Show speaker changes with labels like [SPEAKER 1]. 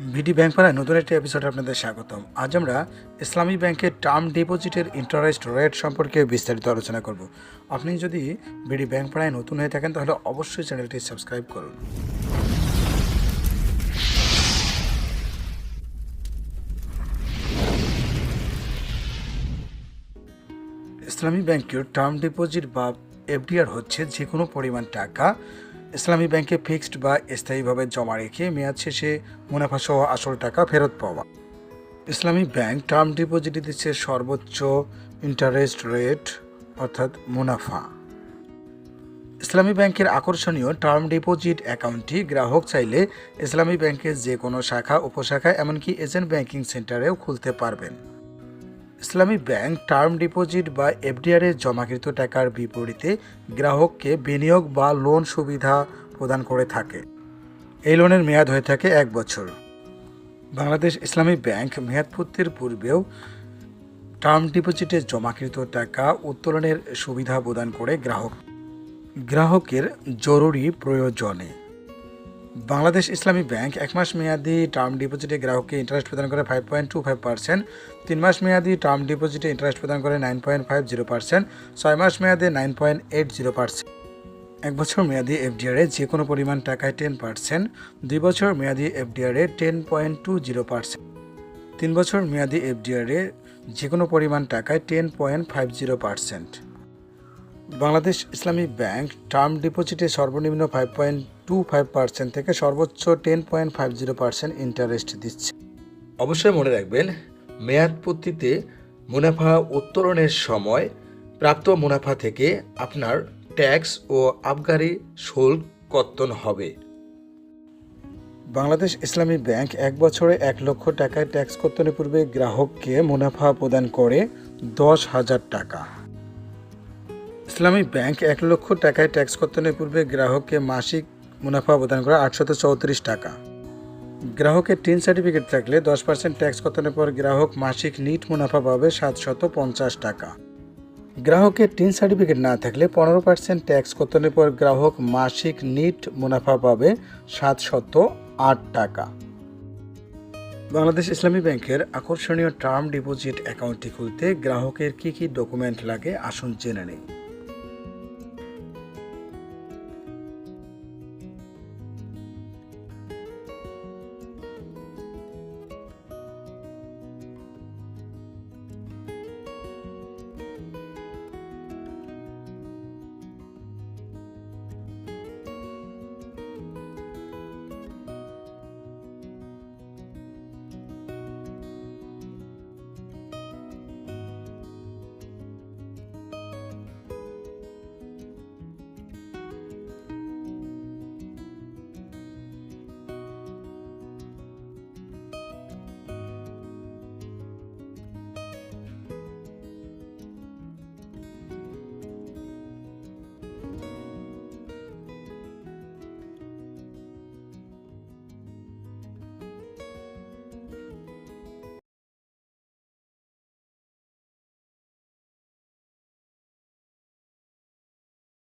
[SPEAKER 1] BD bank পাড়ায় নতুন একটি এপিসোডে আপনাদের স্বাগতম। আজ আমরা ইসলামী ব্যাংকের টার্ম ডিপোজিটের ইন্টারেস্ট রেট সম্পর্কে বিস্তারিত আলোচনা করব। আপনি যদি বিডি ব্যাংক পাড়ায় নতুন হয়ে থাকেন, তাহলে অবশ্যই চ্যানেলটি সাবস্ক্রাইব করুন। ইসলামী ব্যাংকের টার্ম ডিপোজিট বা এফডিআর হচ্ছে যে কোনো পরিমাণ টাকা ইসলামী ব্যাংকে ফিক্সড বা স্থায়ীভাবে জমা রেখে মেয়াদ শেষে মুনাফাসহ আসল টাকা ফেরত পাওয়া। ইসলামী ব্যাংক টার্ম ডিপোজিটে দিচ্ছে সর্বোচ্চ ইন্টারেস্ট রেট, অর্থাৎ মুনাফা। ইসলামী ব্যাংকের আকর্ষণীয় টার্ম ডিপোজিট অ্যাকাউন্টটি গ্রাহক চাইলে ইসলামী ব্যাংকের যে কোনো শাখা, উপশাখা, এমনকি এজেন্ট ব্যাংকিং সেন্টারেও খুলতে পারবেন। ইসলামী ব্যাংক টার্ম ডিপোজিট বা এফডিআর জমাকৃত টাকার বিপরীতে গ্রাহককে বিনিয়োগ বা লোন সুবিধা প্রদান করে থাকে। এই লোনের মেয়াদ হয়ে থাকে এক বছর। বাংলাদেশ ইসলামী ব্যাংক মেয়াদপূর্তির পূর্বেও টার্ম ডিপোজিটে জমাকৃত টাকা উত্তোলনের সুবিধা প্রদান করে গ্রাহক। গ্রাহকের জরুরি প্রয়োজনে বাংলাদেশ ইসলামী ব্যাংক এক মাস মেয়াদি টার্ম ডিপোজিটে গ্রাহককে ইন্টারেস্ট প্রদান করে five point two five percent তিন মাস মেয়াদি টার্ম ডিপোজিটে ইন্টারেস্ট প্রদান করে nine point five zero percent ছয় মাস মেয়াদে nine point eight zero percent এক বছর মেয়াদি এফডিআরে যে কোনো পরিমাণ টাকায় টেন পার্সেন্ট দুই বছর মেয়াদি এফডিআরে ten point two zero percent তিন বছর মেয়াদি এফডিআরে যে কোনো পরিমাণ টাকায় ten point five zero percent Bangladesh Islami bank term ডিপোজিটে সর্বনিম্ন five point two five percent থেকে সর্বোচ্চ ten point five zero percent interest দিচ্ছে। অবশ্যই মনে রাখবেন মেয়াদ পূর্তিতে মুনাফা উত্তোলনের সময় প্রাপ্ত মুনাফা থেকে আপনার ট্যাক্স ও আবগারি শুল্ক কর্তন হবে। বাংলাদেশ ইসলামী ব্যাংক এক বছরে এক লক্ষ টাকায় ট্যাক্স কর্তনের পূর্বে গ্রাহককে মুনাফা প্রদান করে দশ হাজার টাকা। ইসলামী ব্যাংক এক লক্ষ টাকায় ট্যাক্স কর্তনের পূর্বে গ্রাহককে মাসিক মুনাফা প্রদান করা আটশত চৌত্রিশ টাকা। গ্রাহকের টিন সার্টিফিকেট থাকলে দশ পার্সেন্ট ট্যাক্স কতনের পর গ্রাহক মাসিক নিট মুনাফা পাবে সাতশত পঞ্চাশ টাকা। গ্রাহকের টিন সার্টিফিকেট না থাকলে পনেরো পার্সেন্ট ট্যাক্স কতনের পর গ্রাহক মাসিক নিট মুনাফা পাবে সাতশত আট টাকা। বাংলাদেশ ইসলামী ব্যাংকের আকর্ষণীয় টার্ম ডিপোজিট অ্যাকাউন্টটি খুলতে গ্রাহকের কী কী ডকুমেন্ট লাগে আসুন জেনে নেই।